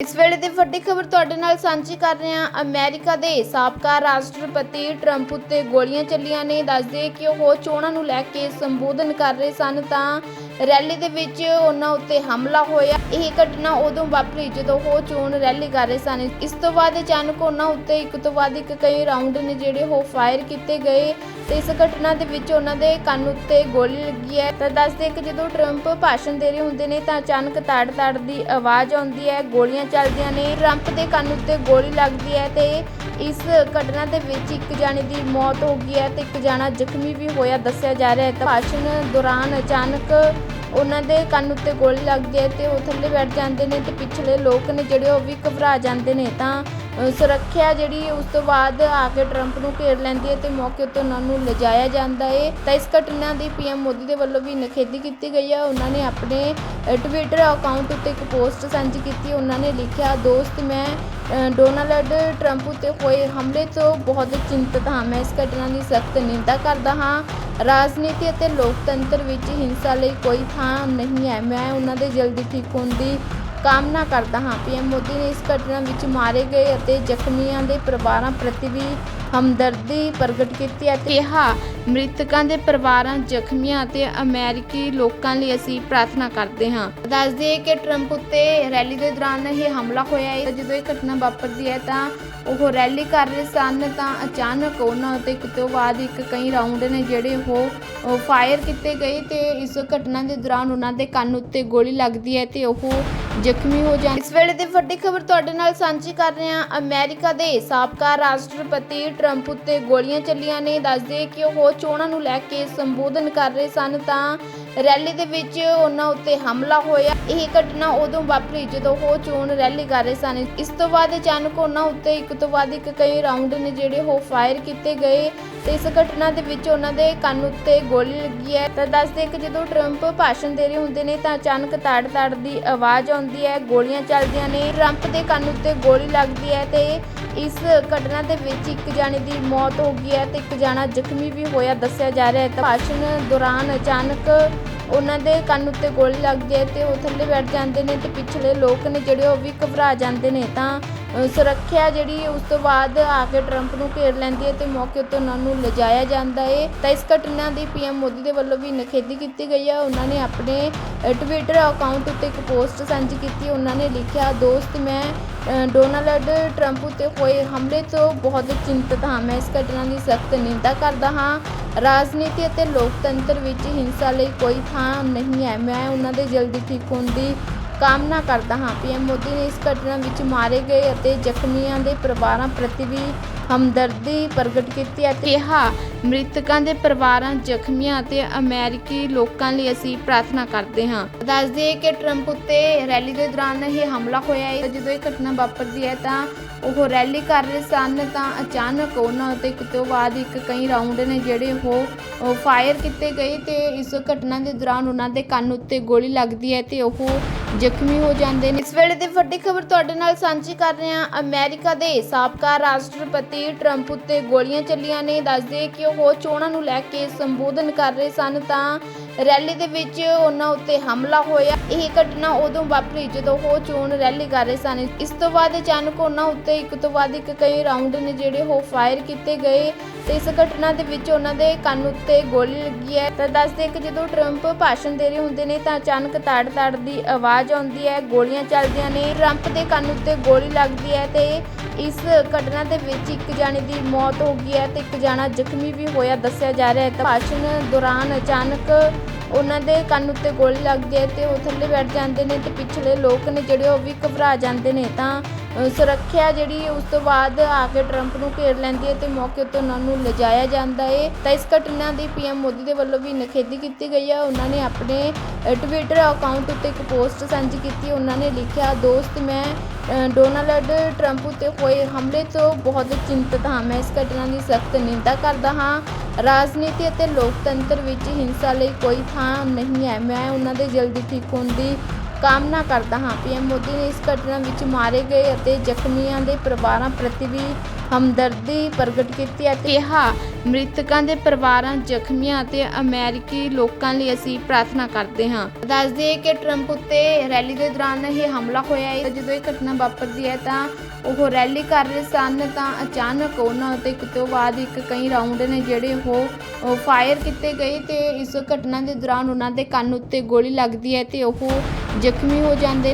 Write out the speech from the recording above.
ਇਸ ਵੇਲੇ ਦੀ ਵੱਡੀ ਖਬਰ ਤੁਹਾਡੇ ਨਾਲ ਸਾਂਝੀ ਕਰ ਰਹੇ ਹਾਂ। ਅਮਰੀਕਾ ਦੇ ਸਾਬਕਾ ਰਾਸ਼ਟਰਪਤੀ ਟਰੰਪ ਉੱਤੇ ਗੋਲੀਆਂ ਚੱਲੀਆਂ ਨੇ। ਦੱਸਦੇ ਕਿ ਉਹ ਚੋਣਾਂ ਨੂੰ ਲੈ ਕੇ ਸੰਬੋਧਨ ਕਰ ਰਹੇ ਸਨ ਤਾਂ ਰੈਲੀ ਦੇ ਵਿੱਚ ਉਹਨਾਂ ਉੱਤੇ ਹਮਲਾ ਹੋਇਆ। ਇਹ ਘਟਨਾ ਉਦੋਂ ਵਾਪਰੀ ਜਦੋਂ ਉਹ ਚੋਣ ਰੈਲੀ ਕਰ ਰਹੇ ਸਨ। ਇਸ ਤੋਂ ਬਾਅਦ ਅਚਾਨਕ ਉਹਨਾਂ ਉੱਤੇ ਇੱਕ ਤੋਂ ਬਾਅਦ ਇੱਕ ਕਈ ਰਾਉਂਡ ਨੇ ਜਿਹੜੇ ਉਹ ਫਾਇਰ ਕੀਤੇ ਗਏ ਤੇ ਇਸ ਘਟਨਾ ਦੇ ਵਿੱਚ ਉਹਨਾਂ ਦੇ ਕੰਨ ਉੱਤੇ ਗੋਲੀ ਲੱਗੀ ਹੈ। ਤਾਂ ਦੱਸਦੇ ਕਿ ਜਦੋਂ ਟਰੰਪ ਭਾਸ਼ਣ ਦੇ ਰਹੇ ਹੁੰਦੇ ਨੇ ਤਾਂ ਅਚਾਨਕ ਤਾੜ-ਤਾੜ ਦੀ ਆਵਾਜ਼ ਆਉਂਦੀ ਹੈ, ਗੋਲੀਆਂ ਚੱਲਦੀਆਂ ਨੇ। ਟਰੰਪ ਦੇ ਕੰਨ ਉੱਤੇ ਗੋਲੀ ਲੱਗਦੀ ਹੈ ਤੇ ਇਸ ਘਟਨਾ ਦੇ ਵਿੱਚ ਇੱਕ ਜਾਣੇ ਦੀ ਮੌਤ ਹੋ ਗਈ ਹੈ ਤੇ ਇੱਕ ਜਾਣਾ ਜ਼ਖਮੀ ਵੀ ਹੋਇਆ ਦੱਸਿਆ ਜਾ ਰਿਹਾ ਹੈ। ਤਾਂ ਭਾਸ਼ਣ ਦੌਰਾਨ ਅਚਾਨਕ ਉਹਨਾਂ ਦੇ ਕੰਨ ਉੱਤੇ ਗੋਲੀ ਲੱਗਦੀ ਹੈ ਤੇ ਉਹ ਥੱਲੇ ਬੈਠ ਜਾਂਦੇ ਨੇ ਤੇ ਪਿਛਲੇ ਲੋਕ ਨੇ ਜਿਹੜੇ ਉਹ ਵੀ ਘਬਰਾ ਜਾਂਦੇ ਨੇ ਤਾਂ ਸੁਰੱਖਿਆ ਜਿਹੜੀ ਉਸ ਤੋਂ ਬਾਅਦ ਆ ਕੇ ਟਰੰਪ ਨੂੰ ਘੇਰ ਲੈਂਦੀ ਹੈ ਤੇ ਮੌਕੇ ਉੱਤੇ ਉਹਨਾਂ ਨੂੰ ਲਿਜਾਇਆ ਜਾਂਦਾ ਹੈ। ਤਾਂ ਇਸ ਘਟਨਾ ਦੀ ਪੀਐਮ ਮੋਦੀ ਦੇ ਵੱਲੋਂ ਵੀ ਨਿਖੇਧੀ ਕੀਤੀ ਗਈ ਹੈ। ਉਹਨਾਂ ਨੇ ਆਪਣੇ ਟਵਿੱਟਰ ਅਕਾਊਂਟ ਉੱਤੇ ਇੱਕ ਪੋਸਟ ਸਾਂਝੀ ਕੀਤੀ। ਉਹਨਾਂ ਨੇ ਲਿਖਿਆ ਦੋਸਤ ਮੈਂ ਅ, ਡੋਨਾਲਡ ਟਰੰਪ ਉੱਤੇ ਹੋਏ ਹਮਲੇ ਤੋਂ ਬਹੁਤ ਚਿੰਤਤ ਹਾਂ। ਮੈਂ ਇਸ ਘਟਨਾ ਦੀ ਸਖਤ ਨਿੰਦਾ ਕਰਦਾ ਹਾਂ। ਰਾਜਨੀਤੀ ਅਤੇ ਲੋਕਤੰਤਰ ਵਿੱਚ ਹਿੰਸਾ ਲਈ ਕੋਈ ਥਾਂ ਨਹੀਂ ਹੈ। ਮੈਂ ਉਹਨਾਂ ਦੇ ਜਲਦੀ ਠੀਕ ਹੋਣ ਦੀ ਕਾਮਨਾ ਕਰਦਾ ਹਾਂ ਪੀਐਮ ਮੋਦੀ ਨੇ ਇਸ ਘਟਨਾ ਵਿੱਚ ਮਾਰੇ ਗਏ ਅਤੇ ਜ਼ਖਮੀਆਂ ਦੇ ਪਰਿਵਾਰਾਂ ਪ੍ਰਤੀ ਵੀ ਹਮਦਰਦੀ ਪ੍ਰਗਟ ਕੀਤੀ ਅਤੇ ਕਿਹਾ, ਮ੍ਰਿਤਕਾਂ ਦੇ ਪਰਿਵਾਰਾਂ, ਜ਼ਖਮੀਆਂ ਅਤੇ ਅਮਰੀਕੀ ਲੋਕਾਂ ਲਈ ਅਸੀਂ ਪ੍ਰਾਰਥਨਾ ਕਰਦੇ ਹਾਂ। ਦੱਸਦੇ ਕਿ ਟਰੰਪ ਉੱਤੇ ਰੈਲੀ ਦੇ ਦੌਰਾਨ ਇਹ ਹਮਲਾ ਹੋਇਆ ਹੈ। ਜਦੋਂ ਇਹ ਘਟਨਾ ਵਾਪਰਦੀ ਹੈ ਤਾਂ ਉਹ ਰੈਲੀ ਕਰ ਰਹੇ ਸਨ ਤਾਂ ਅਚਾਨਕ ਉਹਨਾਂ ਉੱਤੇ ਇੱਕ ਤੋਂ ਬਾਅਦ ਇੱਕ ਕਈ ਰਾਉਂਡ ਨੇ ਜਿਹੜੇ ਉਹ ਫਾਇਰ ਕੀਤੇ ਗਏ ਤੇ ਇਸ ਘਟਨਾ ਦੇ ਦੌਰਾਨ ਉਹਨਾਂ ਦੇ ਕੰਨ ਉੱਤੇ ਗੋਲੀ ਲੱਗਦੀ ਹੈ ਤੇ ਉਹ ਜ਼ਖਮੀ ਹੋ ਜਾਣ ਇਸ ਵੇਲੇ ਦੀ ਵੱਡੀ ਖਬਰ ਤੁਹਾਡੇ ਨਾਲ ਸਾਂਝੀ ਕਰ ਰਹੇ ਹਾਂ। ਅਮਰੀਕਾ ਦੇ ਸਾਬਕਾ ਰਾਸ਼ਟਰਪਤੀ ਟਰੰਪ ਉੱਤੇ ਗੋਲੀਆਂ ਚੱਲੀਆਂ ਨੇ। ਦੱਸਦੇ ਕਿ ਉਹ ਚੋਣਾਂ ਨੂੰ ਲੈ ਕੇ ਸੰਬੋਧਨ ਕਰ ਰਹੇ ਸਨ ਤਾਂ ਰੈਲੀ ਦੇ ਵਿੱਚ ਉਹਨਾਂ ਉੱਤੇ ਹਮਲਾ ਹੋਇਆ। ਇਹ ਘਟਨਾ ਉਦੋਂ ਵਾਪਰੀ ਜਦੋਂ ਉਹ ਚੋਣ ਰੈਲੀ ਕਰ ਰਹੇ ਸਨ। ਇਸ ਤੋਂ ਬਾਅਦ ਅਚਾਨਕ ਉਹਨਾਂ ਉੱਤੇ ਇੱਕ ਤੋਂ ਬਾਅਦ ਇੱਕ ਕਈ ਰਾਉਂਡ ਨੇ ਜਿਹੜੇ ਉਹ ਫਾਇਰ ਕੀਤੇ ਗਏ ਤੇ ਇਸ ਘਟਨਾ ਦੇ ਵਿੱਚ ਉਹਨਾਂ ਦੇ ਕੰਨ ਉੱਤੇ ਗੋਲੀ ਲੱਗੀ ਹੈ। ਤਾਂ ਦੱਸਦੇ ਕਿ ਜਦੋਂ ਟਰੰਪ ਭਾਸ਼ਣ ਦੇ ਰਹੇ ਹੁੰਦੇ ਨੇ ਤਾਂ ਅਚਾਨਕ ਤਾੜ-ਤਾੜ ਦੀ ਆਵਾਜ਼ ਆਉਂਦੀ ਹੈ, ਗੋਲੀਆਂ ਚੱਲਦੀਆਂ ਨੇ। ਟਰੰਪ ਦੇ ਕੰਨ ਉੱਤੇ ਗੋਲੀ ਲੱਗਦੀ ਹੈ ਤੇ ਇਸ ਘਟਨਾ ਦੇ ਵਿੱਚ ਇੱਕ ਜਾਣੇ ਦੀ ਮੌਤ ਹੋ ਗਈ ਹੈ ਤੇ ਇੱਕ ਜਾਣਾ ਜ਼ਖਮੀ ਵੀ ਹੋਇਆ ਦੱਸਿਆ ਜਾ ਰਿਹਾ ਹੈ। ਤਾਂ ਭਾਸ਼ਣ ਦੌਰਾਨ ਅਚਾਨਕ ਉਹਨਾਂ ਦੇ ਕੰਨ ਉੱਤੇ ਗੋਲੀ ਲੱਗਦੀ ਹੈ ਤੇ ਉਹ ਥੱਲੇ ਬੈਠ ਜਾਂਦੇ ਨੇ ਤੇ ਪਿਛਲੇ ਲੋਕ ਨੇ ਜਿਹੜੇ ਉਹ ਵੀ ਘਬਰਾ ਜਾਂਦੇ ਨੇ ਤਾਂ ਸੁਰੱਖਿਆ ਜਿਹੜੀ ਉਸ ਤੋਂ ਬਾਅਦ ਆ ਕੇ ਟਰੰਪ ਨੂੰ ਘੇਰ ਲੈਂਦੀ ਹੈ ਤੇ ਮੌਕੇ ਉੱਤੇ ਉਹਨਾਂ ਨੂੰ ਲਿਜਾਇਆ ਜਾਂਦਾ ਹੈ। ਤਾਂ ਇਸ ਘਟਨਾ ਦੀ ਪੀਐਮ ਮੋਦੀ ਦੇ ਵੱਲੋਂ ਵੀ ਨਿਖੇਧੀ ਕੀਤੀ ਗਈ ਹੈ। ਉਹਨਾਂ ਨੇ ਆਪਣੇ ਟਵਿੱਟਰ ਅਕਾਊਂਟ ਉੱਤੇ ਇੱਕ ਪੋਸਟ ਸਾਂਝੀ ਕੀਤੀ ਉਹਨਾਂ ਨੇ ਲਿਖਿਆ ਦੋਸਤ ਮੈਂ ਅ, ਡੋਨਾਲਡ ਟਰੰਪ ਉੱਤੇ ਹੋਏ ਹਮਲੇ ਤੋਂ ਬਹੁਤ ਚਿੰਤਤ ਹਾਂ। ਮੈਂ ਇਸ ਘਟਨਾ ਦੀ ਸਖਤ ਨਿੰਦਾ ਕਰਦਾ ਹਾਂ। ਰਾਜਨੀਤੀ ਅਤੇ ਲੋਕਤੰਤਰ ਵਿੱਚ ਹਿੰਸਾ ਲਈ ਕੋਈ ਥਾਂ ਨਹੀਂ ਹੈ। ਮੈਂ ਉਹਨਾਂ ਦੇ ਜਲਦੀ ਠੀਕ ਹੋਣ ਦੀ ਕਾਮਨਾ ਕਰਦਾ ਹਾਂ ਪੀਐਮ ਮੋਦੀ ਨੇ ਇਸ ਘਟਨਾ ਵਿੱਚ ਮਾਰੇ ਗਏ ਅਤੇ ਜ਼ਖਮੀਆਂ ਦੇ ਪਰਿਵਾਰਾਂ ਪ੍ਰਤੀ ਵੀ ਹਮਦਰਦੀ ਪ੍ਰਗਟ ਕੀਤੀ ਅਤੇ ਕਿਹਾ, ਮ੍ਰਿਤਕਾਂ ਦੇ ਪਰਿਵਾਰਾਂ, ਜ਼ਖਮੀਆਂ ਅਤੇ ਅਮਰੀਕੀ ਲੋਕਾਂ ਲਈ ਅਸੀਂ ਪ੍ਰਾਰਥਨਾ ਕਰਦੇ ਹਾਂ। ਦੱਸਦੇ ਕਿ ਟਰੰਪ ਉੱਤੇ ਰੈਲੀ ਦੇ ਦੌਰਾਨ ਇਹ ਹਮਲਾ ਹੋਇਆ ਹੈ। ਜਦੋਂ ਇਹ ਘਟਨਾ ਵਾਪਰਦੀ ਹੈ ਤਾਂ ਉਹ ਰੈਲੀ ਕਰ ਰਹੇ ਸਨ ਤਾਂ ਅਚਾਨਕ ਉਹਨਾਂ ਉੱਤੇ ਇੱਕ ਤੋਂ ਬਾਅਦ ਇੱਕ ਕਈ ਰਾਉਂਡ ਨੇ ਜਿਹੜੇ ਉਹ ਫਾਇਰ ਕੀਤੇ ਗਏ ਤੇ ਇਸ ਘਟਨਾ ਦੇ ਦੌਰਾਨ ਉਹਨਾਂ ਦੇ ਕੰਨ ਉੱਤੇ ਗੋਲੀ ਲੱਗਦੀ ਹੈ ਤੇ ਉਹ ਜ਼ਖਮੀ ਹੋ ਜਾਂਦੇ ਨੇ। ਇਸ ਵੇਲੇ ਦੀ ਵੱਡੀ ਖਬਰ ਤੁਹਾਡੇ ਨਾਲ ਸਾਂਝੀ ਕਰ ਰਹੇ ਹਾਂ। ਅਮਰੀਕਾ ਦੇ ਸਾਬਕਾ ਰਾਸ਼ਟਰਪਤੀ ਟਰੰਪ ਉੱਤੇ ਗੋਲੀਆਂ ਚੱਲੀਆਂ ਨੇ। ਦੱਸਦੇ ਕਿ ਉਹ ਚੋਣਾਂ ਨੂੰ ਲੈ ਕੇ ਸੰਬੋਧਨ ਕਰ ਰਹੇ ਸਨ ਤਾਂ ਰੈਲੀ ਦੇ ਵਿੱਚ ਉਹਨਾਂ ਉੱਤੇ ਹਮਲਾ ਹੋਇਆ। ਇਹ ਘਟਨਾ ਉਦੋਂ ਵਾਪਰੀ ਜਦੋਂ ਉਹ ਚੋਣ ਰੈਲੀ ਕਰ ਰਹੇ ਸਨ। ਇਸ ਤੋਂ ਬਾਅਦ ਅਚਾਨਕ ਉਹਨਾਂ ਉੱਤੇ ਇੱਕ ਤੋਂ ਬਾਅਦ ਇੱਕ ਕਈ ਰਾਉਂਡ ਨੇ ਜਿਹੜੇ ਉਹ ਫਾਇਰ ਕੀਤੇ ਗਏ ਤੇ ਇਸ ਘਟਨਾ ਦੇ ਵਿੱਚ ਉਹਨਾਂ ਦੇ ਕੰਨ ਉੱਤੇ ਗੋਲੀ ਲੱਗੀ ਹੈ। ਤਾਂ ਦੱਸਦੇ ਕਿ ਜਦੋਂ ਟਰੰਪ ਭਾਸ਼ਣ ਦੇ ਰਹੇ ਹੁੰਦੇ ਨੇ ਤਾਂ ਅਚਾਨਕ ਤਾੜ-ਤਾੜ ਦੀ ਆਵਾਜ਼ ਆਉਂਦੀ ਹੈ। ਗੋਲੀਆਂ ਚੱਲਦੀਆਂ ਨੇ। ਟਰੰਪ ਦੇ ਕੰਨ ਉੱਤੇ ਗੋਲੀ ਲੱਗਦੀ ਹੈ ਤੇ ਇਸ ਘਟਨਾ ਦੇ ਵਿੱਚ ਇੱਕ ਜਾਣੇ ਦੀ ਮੌਤ ਹੋ ਗਈ ਹੈ ਤੇ ਇੱਕ ਜਾਣਾ ਜ਼ਖਮੀ ਵੀ ਹੋਇਆ, ਦੱਸਿਆ ਜਾ ਰਿਹਾ ਹੈ ਤਾਂ ਭਾਸ਼ਣ ਦੌਰਾਨ ਅਚਾਨਕ ਉਹਨਾਂ ਦੇ ਕੰਨ ਉੱਤੇ ਗੋਲੀ ਲੱਗਦੀ ਹੈ ਤੇ ਉਹ ਥੱਲੇ ਬੈਠ ਜਾਂਦੇ ਨੇ ਤੇ ਪਿਛਲੇ ਲੋਕ ਨੇ ਜਿਹੜੇ ਉਹ ਵੀ ਘਬਰਾ ਜਾਂਦੇ ਨੇ। ਤਾਂ ਸੁਰੱਖਿਆ ਜਿਹੜੀ ਉਸ ਤੋਂ ਬਾਅਦ ਆ ਕੇ ਟਰੰਪ ਨੂੰ ਘੇਰ ਲੈਂਦੀ ਹੈ ਤੇ ਮੌਕੇ ਉੱਤੇ ਉਹਨਾਂ ਨੂੰ ਲਿਜਾਇਆ ਜਾਂਦਾ ਹੈ। ਤਾਂ ਇਸ ਘਟਨਾ ਦੀ ਪੀਐਮ ਮੋਦੀ ਦੇ ਵੱਲੋਂ ਵੀ ਨਿਖੇਧੀ ਕੀਤੀ ਗਈ ਹੈ। ਉਹਨਾਂ ਨੇ ਆਪਣੇ ਟਵਿੱਟਰ ਅਕਾਊਂਟ ਉੱਤੇ ਇੱਕ ਪੋਸਟ ਸਾਂਝੀ ਕੀਤੀ। ਉਹਨਾਂ ਨੇ ਲਿਖਿਆ ਦੋਸਤ ਮੈਂ ਅ, ਡੋਨਾਲਡ ਟਰੰਪ ਉੱਤੇ ਹੋਏ ਹਮਲੇ ਤੋਂ ਬਹੁਤ ਚਿੰਤਤ ਹਾਂ। ਮੈਂ ਇਸ ਘਟਨਾ ਦੀ ਸਖਤ ਨਿੰਦਾ ਕਰਦਾ ਹਾਂ। ਰਾਜਨੀਤੀ ਅਤੇ ਲੋਕਤੰਤਰ ਵਿੱਚ ਹਿੰਸਾ ਲਈ ਕੋਈ ਥਾਂ ਨਹੀਂ ਹੈ। ਮੈਂ ਉਹਨਾਂ ਦੇ ਜਲਦੀ ਠੀਕ ਹੋਣ ਦੀ ਕਾਮਨਾ ਕਰਦਾ ਹਾਂ ਪੀਐਮ ਮੋਦੀ ਨੇ ਇਸ ਘਟਨਾ ਵਿੱਚ ਮਾਰੇ ਗਏ ਅਤੇ ਜ਼ਖਮੀਆਂ ਦੇ ਪਰਿਵਾਰਾਂ ਪ੍ਰਤੀ ਵੀ ਹਮਦਰਦੀ ਪ੍ਰਗਟ ਕੀਤੀ ਅਤੇ ਕਿਹਾ, ਮ੍ਰਿਤਕਾਂ ਦੇ ਪਰਿਵਾਰਾਂ, ਜ਼ਖਮੀਆਂ ਅਤੇ ਅਮਰੀਕੀ ਲੋਕਾਂ ਲਈ ਅਸੀਂ ਪ੍ਰਾਰਥਨਾ ਕਰਦੇ ਹਾਂ। ਦੱਸ ਕਿ ਟਰੰਪ ਉੱਤੇ ਰੈਲੀ ਦੇ ਦੌਰਾਨ ਇਹ ਹਮਲਾ ਹੋਇਆ ਹੈ। ਜਦੋਂ ਇਹ ਘਟਨਾ ਵਾਪਰਦੀ ਹੈ ਤਾਂ ਉਹ ਰੈਲੀ ਕਰ ਰਹੇ ਸਨ ਤਾਂ ਅਚਾਨਕ ਉਹਨਾਂ ਉੱਤੇ ਇੱਕ ਤੋਂ ਬਾਅਦ ਇੱਕ ਕਈ ਰਾਉਂਡ ਨੇ ਜਿਹੜੇ ਉਹ ਫਾਇਰ ਕੀਤੇ ਗਏ ਤੇ ਇਸ ਘਟਨਾ ਦੇ ਦੌਰਾਨ ਉਹਨਾਂ ਦੇ ਕੰਨ ਉੱਤੇ ਗੋਲੀ ਲੱਗਦੀ ਹੈ ਤੇ ਉਹ ਜ਼ਖਮੀ ਹੋ ਜਾਂਦੇ ਨੇ